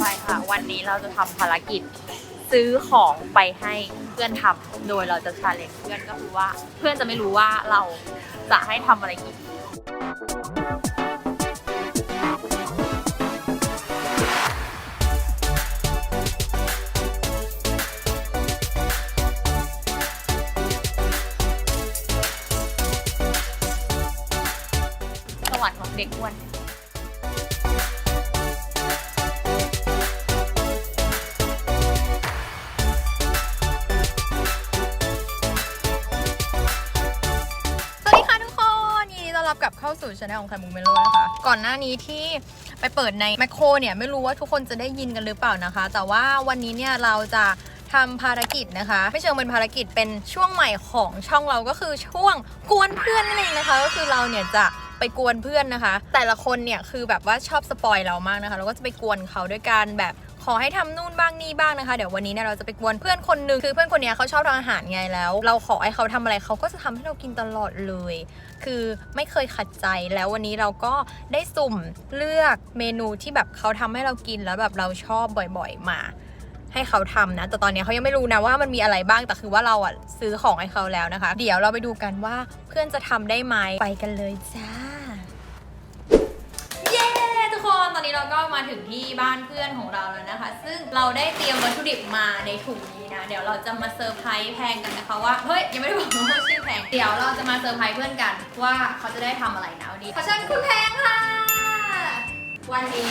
ไปค่ะ วันนี้เราจะทำภารกิจ ซื้อของไปให้เพื่อนทำโดยเราจะชาเลนจ์เพื่อนก็คือว่า เพื่อนจะไม่รู้ว่าเราจะให้ทำอะไรกินสวรรค์ของเด็กอ้วน สู่ช anel ของไข่มุกเมโลนะคะ ก่อนหน้านี้ที่ไปเปิดในแมคโครเนี่ยไม่รู้ว่าทุกคนจะได้ยินกันหรือเปล่านะคะ แต่ว่าวันนี้เนี่ยเราจะทำภารกิจนะคะ ไม่เชิงเป็นภารกิจเป็นช่วงใหม่ของช่องเราก็คือช่วงกวนเพื่อนนั่นเองนะคะ ก็คือเราเนี่ยจะไปกวนเพื่อนนะคะ แต่ละคนเนี่ยคือแบบว่าชอบสปอยเรามากนะคะ เราก็จะไปกวนเขาด้วยการแบบ ขอให้ทำนู่นบ้างนี่บ้างนะคะ เดี๋ยววันนี้เนี่ยเราจะไปกวนเพื่อนคนหนึ่งคือเพื่อนคนนี้เขาชอบทำอาหารไงแล้ว เราขอให้เขาทำอะไรเขาก็จะทำให้เรากินตลอดเลย คือไม่เคยขัดใจแล้ววันนี้เราก็ได้สุ่มเลือกเมนูที่แบบเขาทำให้เรากินแล้วแบบเราชอบบ่อยๆมาให้เขาทำนะ แต่ตอนนี้เขายังไม่รู้นะว่ามันมีอะไรบ้าง แต่คือว่าเราอะซื้อของให้เขาแล้วนะคะ เดี๋ยวเราไปดูกันว่าเพื่อนจะทำได้ไหมไปกันเลยจ้า ตอนนี้เราก็มาถึงที่บ้านเพื่อนของเราแล้วนะคะ ซึ่งเราได้เตรียมวัตถุดิบมาในถุงนี้นะ เดี๋ยวเราจะมาเซอร์ไพรส์แพงกันนะคะว่า เฮ้ย ยังไม่ได้บอกว่าชื่อแพง เดี๋ยวเราจะมาเซอร์ไพรส์เพื่อนกันว่าเขาจะได้ทำอะไรนะวันนี้ขอเชิญคุณแพงค่ะ วันนี้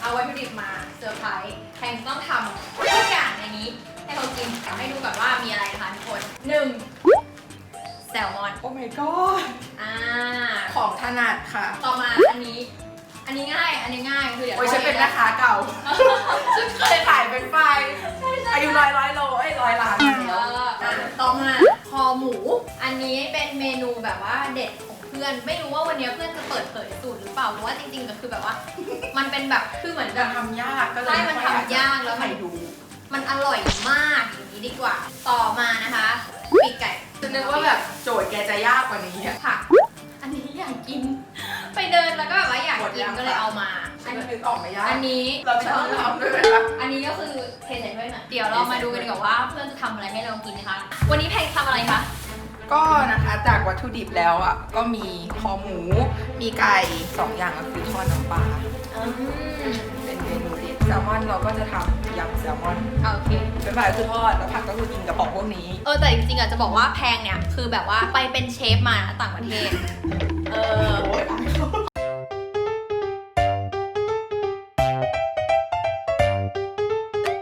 เอาวัตถุดิบมาเซอร์ไพรส์แพงต้องทำทุกอย่างในนี้ให้เขากินเดี๋ยวให้ดูก่อนว่ามีอะไรนะคะทุกคนหนึ่งแซลมอน โอ้ my god อ่า ของถนัดค่ะ ต่อมาอันนี้ อันนี้ง่าย อันนี้ง่ายคือเดี๋ยวโอ้ยฉันเป็นแม่ค้าเก่า ฉันเคยขายเป็นไฟรายอายุร้อยร้อยโลเอ้ยร้อยล้านเอแล้วออะต่อมาคอหมู อันนี้เป็นเมนูแบบว่าเด็ดของเพื่อน ไม่รู้ว่าวันนี้เพื่อนจะเปิดเผยสูตรหรือเปล่า เพราะว่าจริงๆก็คือแบบว่า มันเป็นแบบคือเหมือนแบแต่บ ทำยากก็เลยใช่มันทำยากแล้วมันใครดูมันอร่อยมากอย่างนี้ดีกว่า ต่อมานะคะปีกไก่ฉันนึกว่าแบบโจทย์แกจะยากกว่านี้อะค่ะ อันนี้อยากกิน ไปเดินแล้วก็แบบว่าอยากหมดกิยันงก็เลยเอามาฉันก็นึกออกไม่ยากอันนี้ เราไม่ต้องทำด้วยไหมคะอันนี้ก็คือเทใส่ถ้วยนะเดี๋ยวเรามาดูกันดีกว่าว่าเพื่อนจะทำอะไรให้เรากินนะคะ วันนี้แพงทำอะไรคะ ก็นะคะจากวัตถุดิบแล้วอะก็มีคอหมู มีไก่สองอย่างก็คือทอดน้ำปลา อืม เป็นเมนูเด็ดแซลมอนเราก็จะทำ ยำแซลมอนโอเค เป็นฝ่ายคือทอดแล้วผักก็คือกินกับของพวกนี้ เออแต่จริงๆอะจะบอกว่าแพงเนี่ยคือแบบว่าไปเป็นเชฟมาต่างประเทศ เออ โอ้ยอายเขา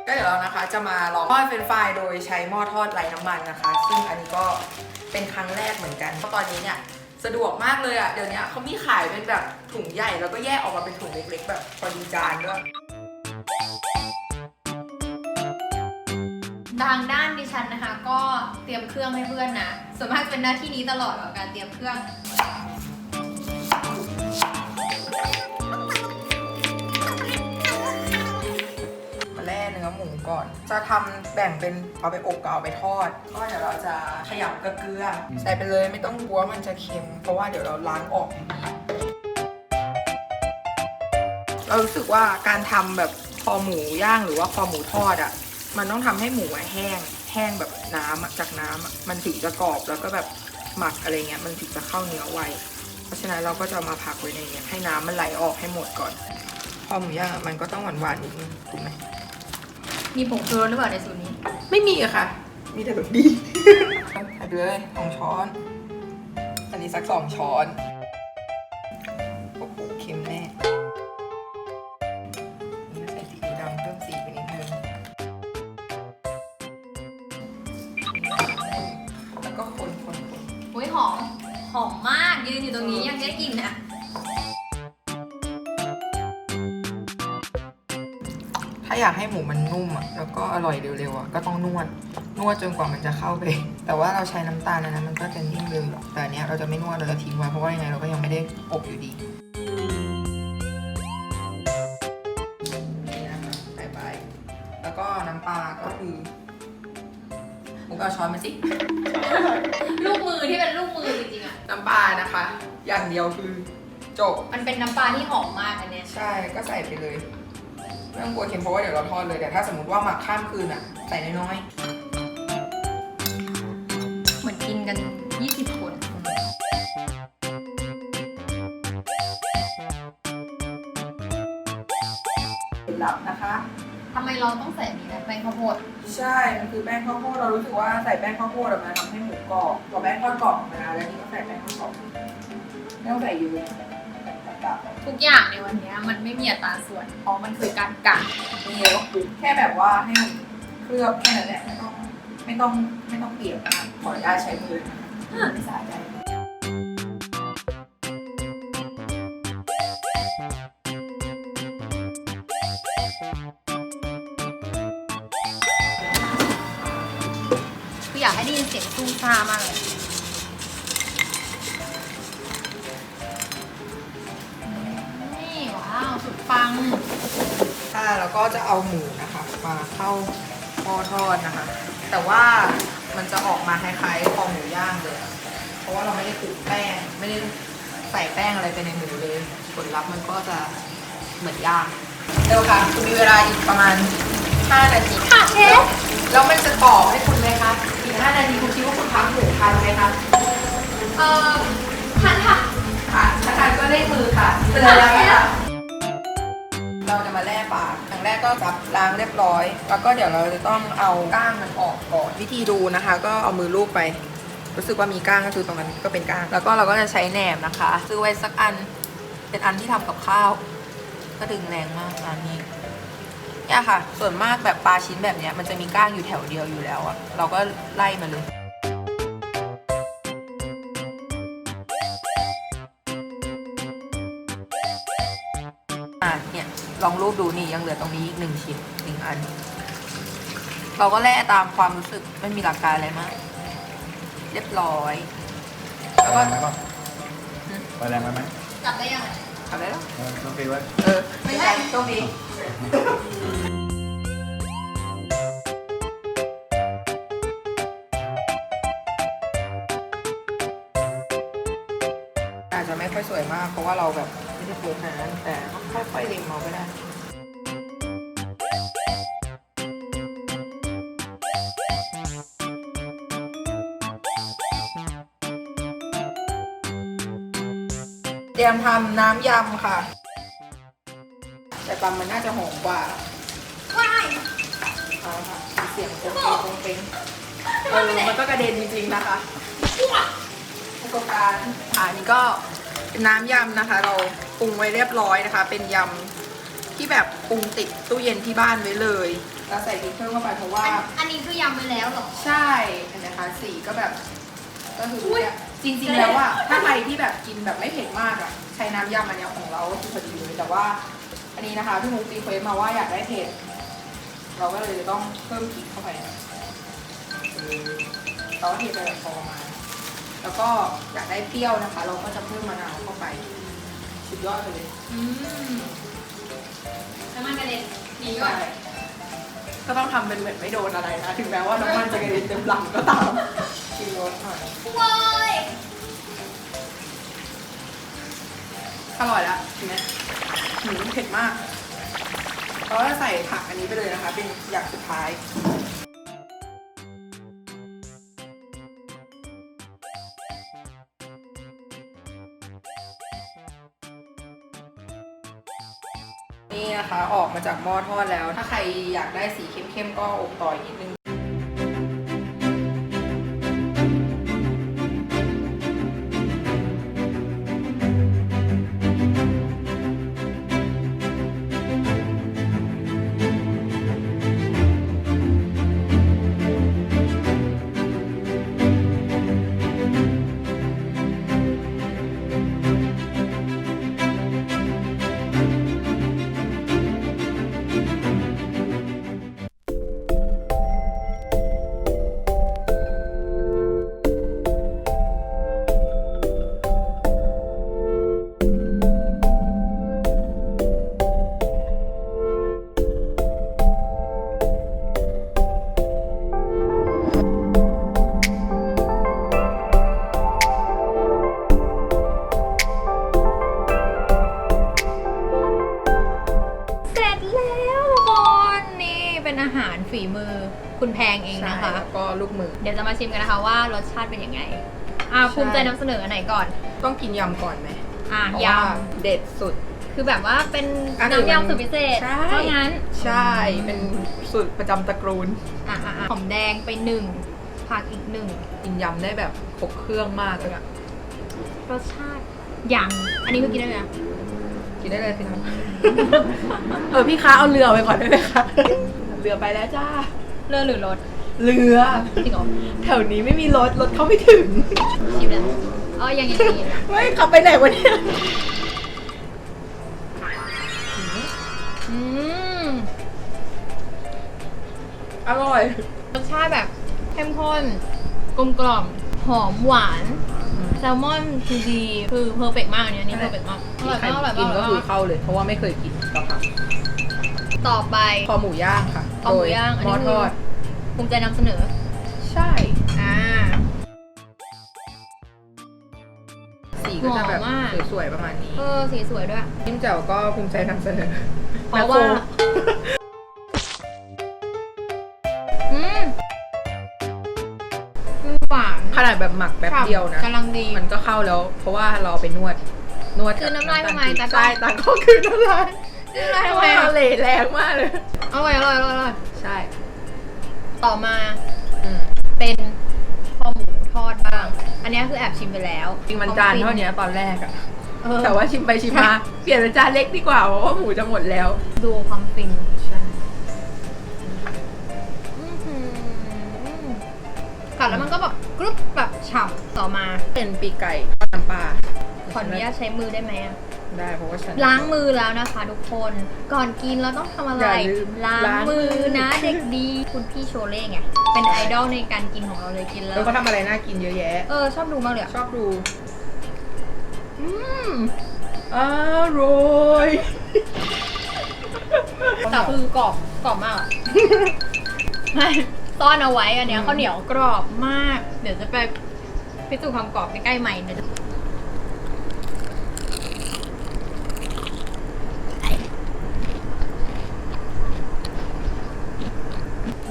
ก็เดี๋ยวเรานะคะจะมาลองทอดเป็นไฟรายโดยใช้หม้อทอดไร้น้ำมันนะคะ ซึ่งอันนี้ก็เป็นครั้งแรกเหมือนกันเพราะตอนนี้เนี่ยสะดวกมากเลยอะ เดี๋ยวนี้เขามีขายเป็นแบบถุงใหญ่แล้วก็แยกออกมาเป็นถุงเล็กๆ แบบพอดีจานด้วย ทางด้านดิฉันนะคะ ก็เตรียมเครื่องให้เพื่อนนะส่วนมากเป็นหน้าที่นี้ตลอดกับการเตรียมเครื่องมาแล่เนื้อหมูก่อน จะทำแบ่งเป็นเอาไปอบกับเอาไปทอด ก็เดี๋ยวเราจะขยำกับเกลือใส่ไปเลยไม่ต้องกลัวมันจะเค็ม เพราะว่าเดี๋ยวเราล้างออกอยู่ดีเรารู้สึกว่าการทำแบบคอหมูย่างหรือว่าคอหมูทอดอะ มันต้องทำให้หมูอะแห้ง แห้งแบบน้ำอะจากน้ำอะมันถึงจะกรอบแล้วก็แบบหมักอะไรเงี้ยมันถึงจะเข้าเนื้อไว เพราะฉะนั้นเราก็จะเอามาพักไว้ในเนี้ยให้น้ำมันไหลออกให้หมดก่อนคอหมูย่างอะมันก็ต้องหวานๆนิดนึงถูกไหมมีผงชูรสหรือเปล่าในสูตรนี้ ไม่มีอะค่ะ มีแต่แบบดีใส่ไปเลยสองช้อน อันนี้สักสองช้อน ตรงนี้ยังได้กลินอะถ้าอยากให้หมูมันนุ่มอะแล้วก็อร่อยเร็วๆอะก็ต้องนวดนวดจนกว่ามันจะเข้าไปแต่ว่าเราใช้น้ำตาลนะนะมันก็จะนิ่มเร็วหรอกแต่อันเนี้ยเราจะไม่นวดเราจะทิ้งไว้เพราะว่ายังไงเราก็ยังไม่ได้อบอยู่ดีนี่นะคะใส่ไปแล้วก็น้ำปลาก็คือห มูกเอาช้อนมาสิลูกมือที่เป็นลูกมือจริงๆอะ น้ำปลานะคะ อย่างเดียวคือจบ มันเป็นน้ำปลาที่หอมมากอันเนี้ยใช่ก็ใส่ไปเลยไม่ต้องกลัวเค็มเพราะว่าเดี๋ยวเราทอดเลยแต่ถ้าสมมติว่าหมักข้ามคืนอะ ใส่น้อยเหมือนกินกัน 20 คนๆเป็นลับนะคะ ทำไมเราต้องใส่อันนี้นะแป้งข้าวโพดใช่มันคือแป้งข้าวโพดเรารู้สึกว่าใส่แป้งข้าวโพดอะมันทำให้หมูกรอบกว่าแป้งทอดกรอบธรรมดาแล้วนี่ก็ใส่แป้งทอดกรอบไม่ต้องใส่เยอะตับทุกอย่างในวันเนี้ยมันไม่มีอัตราส่วนเพราะมันคือการกะๆนี่แล้วก็คลุกแค่แบบว่าให้มันเคลือบแค่นั้นแหละไม่ต้องไม่ต้องไม่ต้องเปียกมากขออนุญาตใช้มือนะคะไม่สะใจ นเสียงตุ้งซ่ามากเลยนี่ว้าว สุดปัง ค่ะแล้วก็จะเอาหมูนะคะ มาเข้าหม้อทอดนะคะ แต่ว่ามันจะออกมาคล้ายๆคอหมูย่างเลยอะเพราะว่าเราไม่ได้คลุกแป้ง ไม่ได้ใส่แป้งอะไรไปในหมูเลย ผลลัพธ์มันก็จะเหมือนย่างเร็วค่ะคุณมีเวลาอีกประมาณ 5 นาทีค่ะเชฟ แล้วมันจะกรอบให้คุณไหมคะ อีก5นาทีคุณคิดว่าคุณพักหมูทันไหมคะเอ่อทันค่ะค่ะถ้าทานก็ได้มือค่ะเตือนแล้วนะคะเราจะมาแล่ปลาอย่างแรกก็จับล้างเรียบร้อย แล้วก็เดี๋ยวเราจะต้องเอาก้างมันออกก่อนวิธีดูนะคะ ก็เอามือลูบไป รู้สึกว่ามีก้างก็คือตรงนั้นก็เป็นก้าง แล้วก็เราก็จะใช้แหนมนะคะ ซื้อไว้สักอัน เป็นอันที่ทำกับข้าว ก็ดึงแรงมากอันนี้ เนี่ยค่ะ ส่วนมากแบบปลาชิ้นแบบเนี้ยมันจะมีก้างอยู่แถวเดียวอยู่แล้วอะเราก็ไล่มาเลยอะเนี่ยลองรูปดูนี่ยังเหลือตรงนี้อีกหนึ่งชิ้นหนึ่งอัน เราก็แล่ตามความรู้สึกไม่มีหลักการอะไรมาก เรียบร้อย แล้วก็ ไปแรงไหมก่อนไปแรงไหมไหมจับได้ยังไงทำได้แล้ว เออต้องตีไว้ เออ ไม่ใช่ตรงนี้ อาจจะไม่ค่อยสวยมาก เพราะว่าเราแบบไม่ได้เยอะขนาดนั้นแต่ก็ค่อยๆเล็งมองก็ได้ เตรียมทำน้ำยำค่ะ แต่ปลามันน่าจะหอมกว่าว้ายเอาละค่ะมีเสียงโคงเป้งโคงเป้งเออมันก็กระเด็นจริงๆนะคะผู้ประกอบการอ่านี่ก็เป็นน้ำยำนะคะ เราปรุงไว้เรียบร้อยนะคะ เป็นยำที่แบบปรุงติดตู้เย็นที่บ้านไว้เลยแล้วใส่พริกเพิ่มเข้าไปเพราะว่า อันอันนี้คือยำไปแล้วเหรอ ใช่เห็นไหมคะสีก็แบบ ก็คือเนี่ยจริงๆแล้วอะถ้าใครที่แบบกินแบบไม่เผ็ดมากอะใช้น้ำยำอันเนี้ยของเราก็คือพอดีเลยแต่ว่า อันนี้นะคะพี่มุกรีเควสมาว่าอยากได้เผ็ดเราก็เลยจะต้องเพิ่มพริกเข้าไปเราก็เทไปแบบพอประมาณแล้วก็อยากได้เปรี้ยวนะคะ เราก็จะเพิ่มมะนาวเข้าไปสุดยอดไปเลยอืมน้ำมันกระเด็นหนีก่อนใช่ก็ต้องทำเป็นเหมือนไม่โดนอะไรนะ ถึงแม้ว่าน้ำมันจะกระเด็นเต็มหลังก็ตามกินรสหน่อยโว้ยอร่อยแล้วเห็นไหม หืมเผ็ดมาก เราก็จะใส่ผักอันนี้ไปเลยนะคะ เป็นอย่างสุดท้ายนี่นะคะออกมาจากหม้อทอดแล้ว ถ้าใครอยากได้สีเข้มๆก็อบต่ออีกนิดนึง รสชาติเป็นยังไง อ่าใช่ภูมิใจนำเสนออันไหนก่อน ต้องกินยำก่อนไหมอ่าเพราะยว่าเด็ดสุดำคือแบบว่าเป็นอันอื่นน้ำมันยำสุดพิเศษใช่ เพราะงั้นใช่ เป็นสูตรประจำตระกูลอ่าหอมแดงไปหนึ่งผักอีกหนึ่งกินยำได้แบบครบเครื่องมากเลยอะรสชาติอย่างอันนี้คือกินได้ไหมอะกินได้เลยสิครับ เออพี่คะเอาเรือไปก่อนได้ไหมคะ เรือไปแล้วจ้า เลือดหรือรส เรือ จริงเหรอแถวนี้ไม่มีรถ รถเข้าไม่ถึง ชิมแล้วอ๋อยังยังยังยังเฮ้ยขับไปไหนวะเนี่ยอืมอร่อย รสชาติแบบเข้มข้น กลมกล่อม หอมหวาน แซลมอนคือดี คือเพอร์เฟกมากอันนี้อันนี้เพอร์เฟกมากอร่อยใครมากอร่อยกินมากก็อร่อยคือมาก เข้าเลย เพราะว่าไม่เคยกินกะเพราต่อไป คอหมูย่างค่ะคอหมูย่างอันโดนี้ยหคือม้อทอด ภูมิใจนำเสนอ ใช่ อ่า สีก็จะแบบหอมมาก สวยๆประมาณนี้เออสีสวยด้วย จิ้มแจ่วก็ภูมิใจนำเสนอเพราะว่า แมคโคอืมมันหวานขนาดแบบหมักแป๊บเดียวนะ กำลังดี มันก็เข้าแล้ว เพราะว่าเราไปนวด นวดคือน้ำลายทำไมตาตากล้องใช่ตาก็คือน้ำลายน้ำลายทำไมเพราะว่าเหล่แรงมากเลย อร่อยอร่อยอร่อยอร่อยใช่ ต่อมาอืมเป็นคอหมูทอดบ้าง อันนี้คือแอบชิมไปแล้วจริงมันจานเท่านี้ตอนแรกอะเออแต่ว่าชิมไปชิมมาเปลี่ยนเป็นจานเล็กดีกว่าเพราะว่าหมูจะหมดแล้วดูความฟินใช่อื้อหือกัดแล้วมันก็แบบกรุบแบบฉ่ำต่อมาเป็นปีกไก่ทอดน้ำปลาขออนุญาตใช้มือได้ไหมอะ ได้เพราะว่าฉัน ล้างมือแล้วนะคะทุกคน ก่อนกินเราต้องทำอะไร อย่าลืมล้างล้างมืมืออ นะเด็กดี คุณพี่โชเล่ไง เป็นไอดอลในการกินของเราเลยกินแล้แล้ววก็ทำอะไรน่ากินเยอะแยะ เออ ชอบดูมากเลยอะชอบดู อืมอร่อยแต่คือกรอบกรอบมากอะ ไม่ซ่อนเอาไว้อันเนี้ยข้าวเหนียวกรอบมาก เดี๋ยวจะไปพิสูจน์ความกรอบใกล้ๆใหม่เดี๋ยวจะ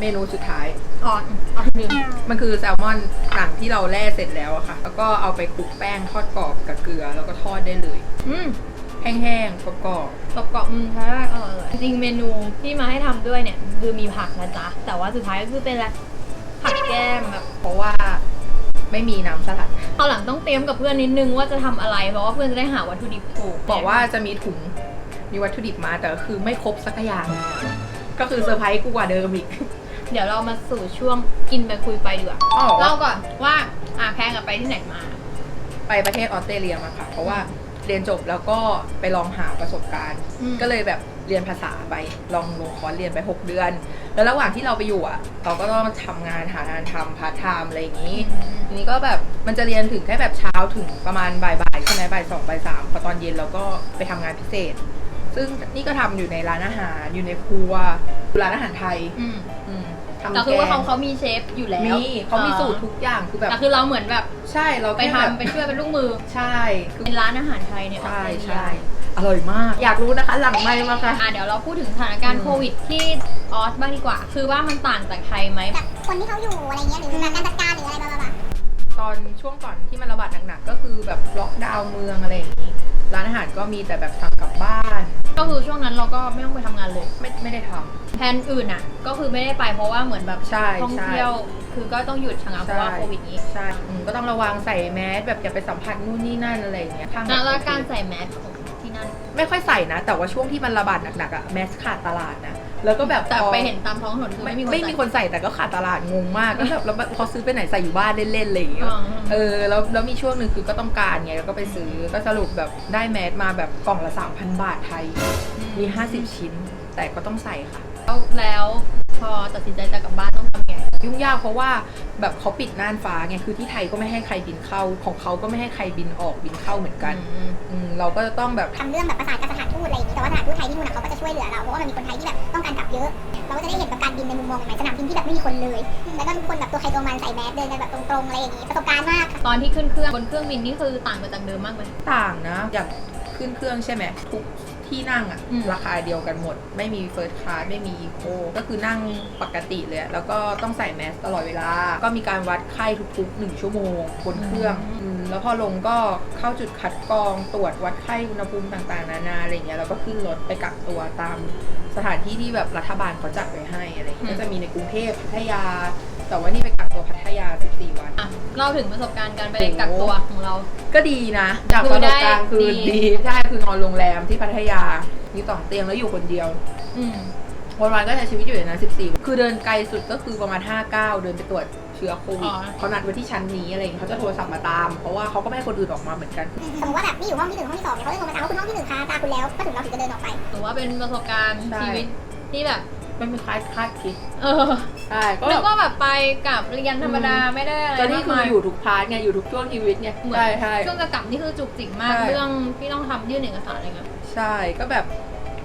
เมนูสุดท้ายอ่อนอ่อนลืมมันคือแซลมอนหนังที่เราแล่เสร็จแล้วอะค่ะ แล้วก็เอาไปคลุกแป้งทอดกรอบกับเกลือแล้วก็ทอดได้เลย อืมแห้งๆกรอบกรอบๆอืมใช่อร่อยเลยจริงๆเมนูที่มาให้ทำด้วยเนี่ย คือมีผักนะจ๊ะ แต่ว่าสุดท้ายก็คือเป็นอะไรผักแก้มแบบ ๆเพราะว่าไม่มีน้ำสลัดตอนหลังต้องเตรียมกับเพื่อนนิดนึงว่าจะทำอะไร เพราะว่าเพื่อนจะได้หาวัตถุดิบถูกบอกว่าจะมีถุงมีวัตถุดิบมาแต่ก็คือไม่ครบสักอย่าง ก็คือเซอร์ไพรส์กูกว่าเดิมอีก เดี๋ยวเรามาสู่ช่วงกินไปคุยไปดีกว่าอ๋อเล่าก่อนว่าอ่าแพงกับไปที่ไหนมา ไปประเทศออสเตรเลียมาค่ะ เพราะว่าเรียนจบแล้วก็ไปลองหาประสบการณ์ อืม ก็เลยแบบเรียนภาษาไปลองลงคอร์สเรียนไป 6 เดือน แล้วระหว่างที่เราไปอยู่อะเราก็ต้องทำงานหางานทำพาร์ทไทม์อะไรอย่างนี้ ทีนี้ก็แบบมันจะเรียนถึงแค่แบบเช้าถึงประมาณบ่ายๆใช่ไหมบ่ายสองบ่ายสามพอตอนเย็นเราก็ไปทำงานพิเศษ ซึ่งนี่ก็ทำอยู่ในร้านอาหารอยู่ในครัว ร้านอาหารไทยอืมอืมทำแต่คือว่าเขาแกงเขามีเชฟอยู่แล้วมีเขามีสูตรทุกอย่างคือแบบแต่คือเราเหมือนแบบใช่เราไปแค่ทำแบบไปช่วยเป็นลูกมือ ใช่คือเป็นร้านอาหารไทยเนี่ยใช่ออสเตรเลียใช่อร่อยมาก อยากรู้นะคะ หลังไม่มาค่ะ อะเดี๋ยวเราพูดถึงสถานการอืณ์มโควิดที่ออสบ้างดีกว่า คือว่ามันต่างจากไทยไหมแบบคนที่เขาอยู่อะไรเงี้ยหรือแบบการจัดการหรืออะไรบ้างๆตอนช่วงก่อนที่มันระบาดหนักๆก็คือแบบล็อกดาวน์เมืองอะไรอย่างนี้ ร้านอาหารก็มีแต่แบบสั่งกลับบ้าน ก็คือช่วงนั้นเราก็ไม่ต้องไปทำงานเลย ไม่ไม่ได้ทแผนอื่นอะ ก็คือไม่ได้ไปเพราะว่าเหมือนแบบใช่ท่องใช่เที่ยว คือก็ต้องหยุดชะงักเพราะว่าใช่ โควิดนี้ำใช่อืมก็ต้องระวังใส่แมสแบบอย่าไปสัมผัสนู่นนี่นั่นอะไรอย่างเงี้ยข้างนะแล้วโอเคการใส่แมสของที่นั่น ไม่ค่อยใส่นะ แต่ว่าช่วงที่มันระบาดหนักๆอะแมสขาดตลาดนะ แล้วก็แบบแต่พอไปเห็นตามท้องถนนคือไม่ไม่มีคนไม่มีใส่คนใส่แต่ก็ขาดตลาดงงมากก็แบบแล้วแบบเขาซื้อไปไหนใส่อยู่บ้านเล่นๆอะไรอย่างเงี้ยอ๋อ เออแล้วแล้วมีช่วงหนึ่งคือก็ต้องการไงแล้วก็ไปซื้อก็สรุปแบบได้แมสมาแบบกล่องละ 3,000 บาทไทยมี 50 ชิ้น แต่ก็ต้องใส่ค่ะ แล้วแล้วพอตัดสินใจจะกลับบ้านต้องทำไง ยุ่งยากเพราะว่าแบบเขาปิดน่านฟ้าไงคือที่ไทยก็ไม่ให้ใครบินเข้า ของเขาก็ไม่ให้ใครบินออกบินเข้าเหมือนกันอืมอืมเราก็จะต้องแบบ ทำเรื่องแบบประสานกับสถา นทูตอะไรอย่างนี้แต่ว่าสถานทูตไทยที่นู่นนะเขาก็จะช่วยเหลือเราเพราะว่ามันมีคนไทยที่แบบต้องการกลับเยอะ เราก็จะได้เห็นแบบการบินในมุมมองใหม่ๆสนามบินที่แบบไม่มีคนเลย แล้วก็ทุกคนแบบตัวใครตัวมันใส่แมสเดินกันแบบตรงๆอะไรอย่างนี้ประสบการณ์มากค่ะตอนที่ขึ้นเครื่องบนเครื่องบินนี่คือต่างไปจากเดิมมากไหมต่างนะ อย่างขึ้นเครื่องใช่ไหมทุก ที่ที่นั่งอะอืม ราคาเดียวกันหมด ไม่มีเฟิร์สคลาสไม่มีอีโคก็คือนั่งปกติเลยอะแล้วก็ต้องใส่แมสตลอดเวลา ก็มีการวัดไข้ทุกๆ 1 ชั่วโมงบนเครื่องอืมแล้วพอลงก็เข้าจุดคัดกรองตรวจวัดไข้อุณหภูมิต่างๆ นานาอะไรเงี้ยแล้วก็ขึ้นรถไปกักตัวตาม สถานที่ที่แบบรัฐบาลเขาจัดไว้ให้อะไรเงี้ยก็จะมีในกรุงเทพพัทยา แต่ว่านี่ไปกักตัวพัทยา 14 วัน อะเล่าถึงประสบการณ์การไปกักตัวของเรา ก็ดีนะจากคืประอสได้บการณ์คือดีดีใช่คือนอนโรงแรมที่พัทยามีสองเตียงแล้วอยู่คนเดียว อืมวันวันๆก็ใช้ชีวิตอยู่ในนั้น14 คือเดินไกลสุดก็คือประมาณ 5 9 เดินไปตรวจเชื้อโควิดอ๋อเขานัดไว้ที่ชั้นนี้อะไรอย่างเงี้ยเขาจะโทรศัพท์มาตาม เพราะว่าเขาก็ไม่ให้คนอื่นออกมาเหมือนกัน สมมติว่าแบบนี่อยู่ห้องที่หนึ่งห้องที่สองเนี่ยเขาจะโทรมาถามว่าคุณห้องที่หนึ่งคะตาคุณแล้ว ก็ถึงเราถึงจะเดินออกไปถือว่าเป็นประสบการณ์ใช่ชีวิตที่แบบ ไม่มีคล้ายคาดคิดเออใช่ก็นึแบกบว่าแบบไปกับเรียนธรรมดาไม่ได้อะไรก็นี่มากคือมายอยู่ทุกพาร์ทไงอยู่ทุกช่วงชีวิตเนี่ยเหมือนใช่ใช่ช่วงจะกลับนี่คือจุกจิกมากใช่เรื่องที่ต้องทำยื่นเอกสารอะไรเงี้ยใช่ก็แบบ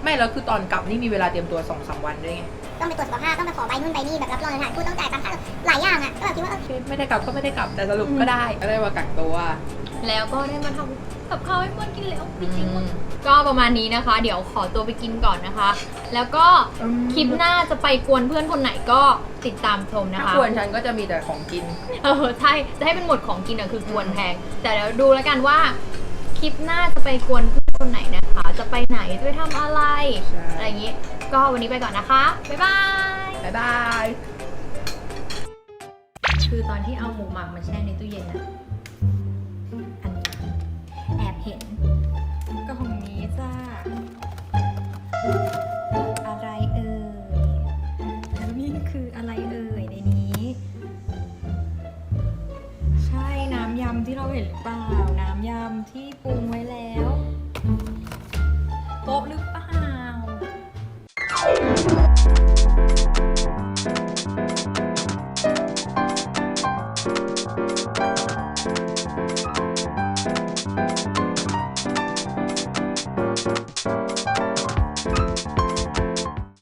ไม่แล้วคือตอนกลับนี่มีเวลาเตรียมตัวสองสามวันด้วยไงต้องไปตรวจสุขภาพต้องไปขอใบนู่นใบนี่แบบรับรองสถานทูตต้องจ่ายตังค่าหลายอย่างอะก็แบบคิดว่าเออโอเคไม่ได้กลับก็ไม่ได้กลับแต่สรุปก็ได้ก็ได้มากักตัว แล้วก็ได้มาทำ กับข้าวให้เพื่อนกินแล้วจริงๆอืมก็ประมาณนี้นะคะ เดี๋ยวขอตัวไปกินก่อนนะคะ แล้วก็คลิปหน้าจะไปกวนเพื่อนคนไหนก็ติดตามชมนะถ้าคะ ควรฉันก็จะมีแต่ของกิน เออใช่จะให้เป็นหมวดของกินอะคือกวนแพง แต่เดี๋ยวดูแล้วกันว่าคลิปหน้าจะไปกวนเพื่อนคนไหนนะคะ จะไปไหนจะไปทำอะไร ใช่ อะไรอย่างงี้ ก็วันนี้ไปก่อนนะคะ บ๊ายบาย บ๊ายบาย คือตอนที่เอาหมูหมักมาแช่ในตู้เย็นอะอันนี้แอบ เห็น ก็ของนี้จ้า